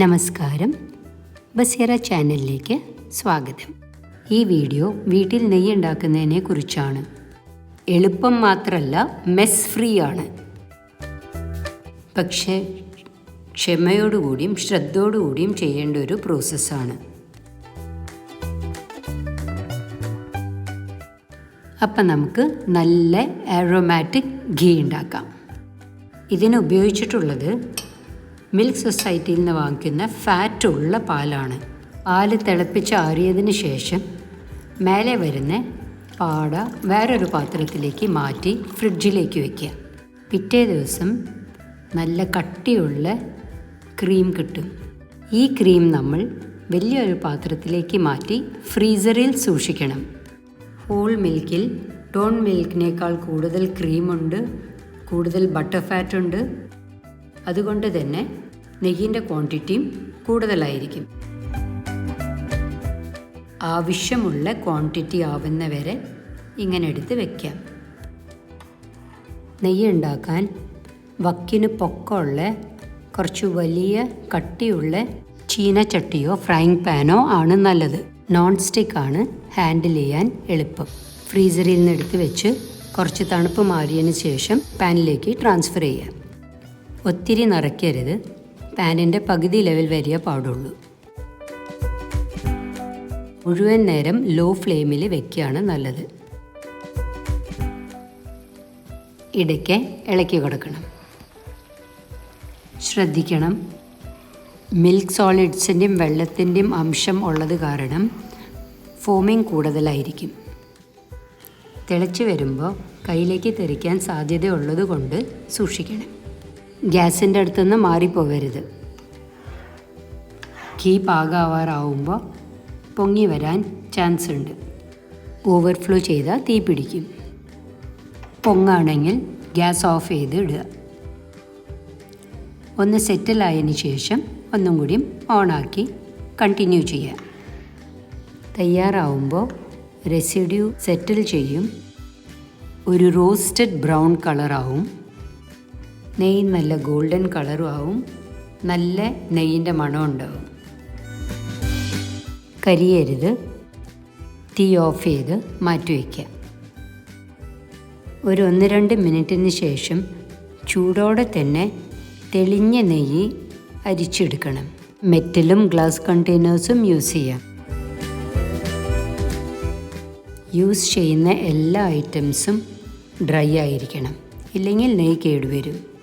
നമസ്കാരം. ബസീറ ചാനലിലേക്ക് സ്വാഗതം. ഈ വീഡിയോ വീട്ടിൽ നെയ്യ് ഉണ്ടാക്കുന്നതിനെ കുറിച്ചാണ്. എളുപ്പം മാത്രമല്ല മെസ് ഫ്രീ ആണ്. പക്ഷേ ക്ഷമയോടുകൂടിയും ശ്രദ്ധയോടുകൂടിയും ചെയ്യേണ്ട ഒരു പ്രോസസ്സാണ് അപ്പം നമുക്ക് നല്ല ആരോമാറ്റിക് ഘീ ഉണ്ടാക്കാം. ഇതിന് ഉപയോഗിച്ചിട്ടുള്ളത് മിൽക്ക് സൊസൈറ്റിയിൽ നിന്ന് വാങ്ങിക്കുന്ന ഫാറ്റ് ഉള്ള പാലാണ്. പാൽ തിളപ്പിച്ച് ആറിയതിന് ശേഷം മേലെ വരുന്ന പാട വേറൊരു പാത്രത്തിലേക്ക് മാറ്റി ഫ്രിഡ്ജിലേക്ക് വയ്ക്കുക പിറ്റേ ദിവസം നല്ല കട്ടിയുള്ള ക്രീം കിട്ടും. ഈ ക്രീം നമ്മൾ വലിയൊരു പാത്രത്തിലേക്ക് മാറ്റി ഫ്രീസറിൽ സൂക്ഷിക്കണം. ഹോൾ മിൽക്കിൽ ടോൺ മിൽക്കിനേക്കാൾ കൂടുതൽ ക്രീമുണ്ട് കൂടുതൽ ബട്ടർ ഫാറ്റ് ഉണ്ട് അതുകൊണ്ട് തന്നെ നെയ്യിന്റെ ക്വാണ്ടിറ്റിയും കൂടുതലായിരിക്കും. ആവശ്യമുള്ള ക്വാണ്ടിറ്റി ആവുന്നവരെ ഇങ്ങനെ എടുത്ത് വയ്ക്കാം നെയ്യ് ഉണ്ടാക്കാൻ വക്കിന് പൊക്കമുള്ള കുറച്ച് വലിയ കട്ടിയുള്ള ചീനച്ചട്ടിയോ ഫ്രൈങ് പാനോ ആണ് നല്ലത്. നോൺ സ്റ്റിക്ക് ആണ് ഹാൻഡിൽ ചെയ്യാൻ എളുപ്പം. ഫ്രീസറിൽ നിന്ന് എടുത്ത് വെച്ച് കുറച്ച് തണുപ്പ് മാറിയതിന് ശേഷം പാനിലേക്ക് ട്രാൻസ്ഫർ ചെയ്യാം. ഒത്തിരി നിറയ്ക്കരുത്. പാനിന്റെ പകുതി ലെവൽ വരിക പാടുള്ളൂ. മുഴുവൻ നേരം ലോ ഫ്ലെയിമിൽ വെക്കുകയാണ് നല്ലത്. ഇടയ്ക്ക് ഇളക്കി കൊടുക്കണം. ശ്രദ്ധിക്കണം. മിൽക്ക് സോളിഡ്സിന്റെയും വെള്ളത്തിന്റെയും അംശം ഉള്ളത് കാരണം ഫോമിങ് കൂടുതലായിരിക്കും. തിളച്ച് വരുമ്പോൾ കയ്യിലേക്ക് തെറിക്കാൻ സാധ്യതയുള്ളത് കൊണ്ട് സൂക്ഷിക്കണം. ഗ്യാസിന്റെ അടുത്തുനിന്ന് മാറിപ്പോകരുത്. കീ പാകാവാറാവുമ്പോൾ പൊങ്ങി വരാൻ ചാൻസ് ഉണ്ട്. ഓവർഫ്ലോ ചെയ്താൽ തീ പിടിക്കും. പൊങ്ങാണെങ്കിൽ ഗ്യാസ് ഓഫ് ചെയ്ത് ഇടുക. ഒന്ന് സെറ്റിലായതിന് ശേഷം ഒന്നും കൂടിയും ഓണാക്കി കണ്ടിന്യൂ ചെയ്യാം തയ്യാറാവുമ്പോൾ റെസിഡ്യൂ സെറ്റിൽ ചെയ്യും. ഒരു റോസ്റ്റഡ് ബ്രൗൺ കളറാവും നെയ്യ് നല്ല ഗോൾഡൻ കളറും ആവും. നല്ല നെയ്യിന്റെ മണം ഉണ്ടാവും. കരിയരുത്. തീ ഓഫ് ചെയ്ത് മാറ്റി വയ്ക്കുക. ഒരു ഒന്ന് രണ്ട് മിനിറ്റിന് ശേഷം ചൂടോടെ തന്നെ തെളിഞ്ഞ നെയ്യ് അരിച്ചെടുക്കണം. മെറ്റലും ഗ്ലാസ് കണ്ടെയ്നേഴ്സും യൂസ് ചെയ്യാം. യൂസ് ചെയ്യുന്ന എല്ലാ ഐറ്റംസും ഡ്രൈ ആയിരിക്കണം. ഇല്ലെങ്കിൽ നെയ്യ് കേടുവരും.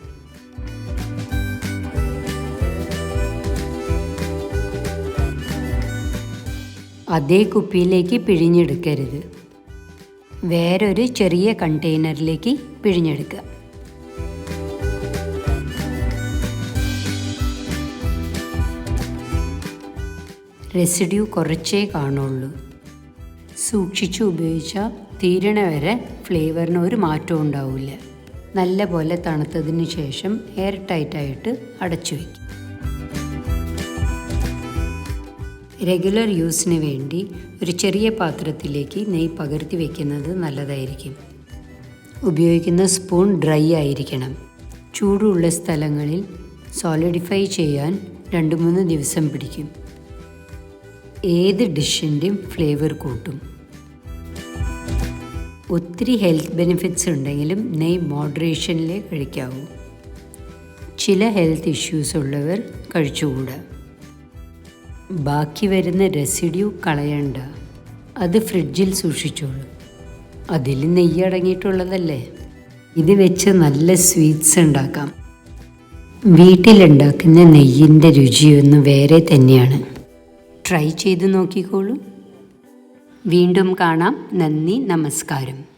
അതേ കുപ്പിയിലേക്ക് പിഴിഞ്ഞെടുക്കരുത്. വേറൊരു ചെറിയ കണ്ടെയ്നറിലേക്ക് പിഴിഞ്ഞെടുക്കുക. റെസിഡ്യൂ കുറച്ചേ കാണുള്ളൂ. സൂക്ഷിച്ച് ഉപയോഗിച്ചാൽ തീരണ വരെ ഫ്ലേവറിന് ഒരു മാറ്റവും ഉണ്ടാവില്ല. നല്ല പോലെ തണുത്തതിന് ശേഷം എയർ ടൈറ്റായിട്ട് അടച്ചു വയ്ക്കും റെഗുലർ യൂസിന് വേണ്ടി ഒരു ചെറിയ പാത്രത്തിലേക്ക് നെയ് പകർത്തി വയ്ക്കുന്നത് നല്ലതായിരിക്കും. ഉപയോഗിക്കുന്ന സ്പൂൺ ഡ്രൈ ആയിരിക്കണം. ചൂടുള്ള സ്ഥലങ്ങളിൽ സോളിഡിഫൈ ചെയ്യാൻ രണ്ട് മൂന്ന് ദിവസം പിടിക്കും. ഏത് ഡിഷിന്റെയും ഫ്ലേവർ കൂട്ടും. ഒത്തിരി ഹെൽത്ത് ബെനിഫിറ്റ്സ് ഉണ്ടെങ്കിലും നെയ് മോഡറേഷനിലേ കഴിക്കാവൂ. ചില ഹെൽത്ത് ഇഷ്യൂസ് ഉള്ളവർ കഴിച്ചുകൂടാ. ബാക്കി വരുന്ന റെസിഡ്യൂ കളയണ്ട. അത് ഫ്രിഡ്ജിൽ സൂക്ഷിച്ചോളൂ. അതിൽ നെയ്യ് അടങ്ങിയിട്ടുള്ളതല്ലേ? ഇത് വെച്ച് നല്ല സ്വീറ്റ്സ് ഉണ്ടാക്കാം. വീട്ടിലുണ്ടാക്കുന്ന നെയ്യിന്റെ രുചിയൊന്നും വേറെ തന്നെയാണ്. ട്രൈ ചെയ്ത് നോക്കിക്കോളൂ. വീണ്ടും കാണാം. നന്ദി നമസ്കാരം.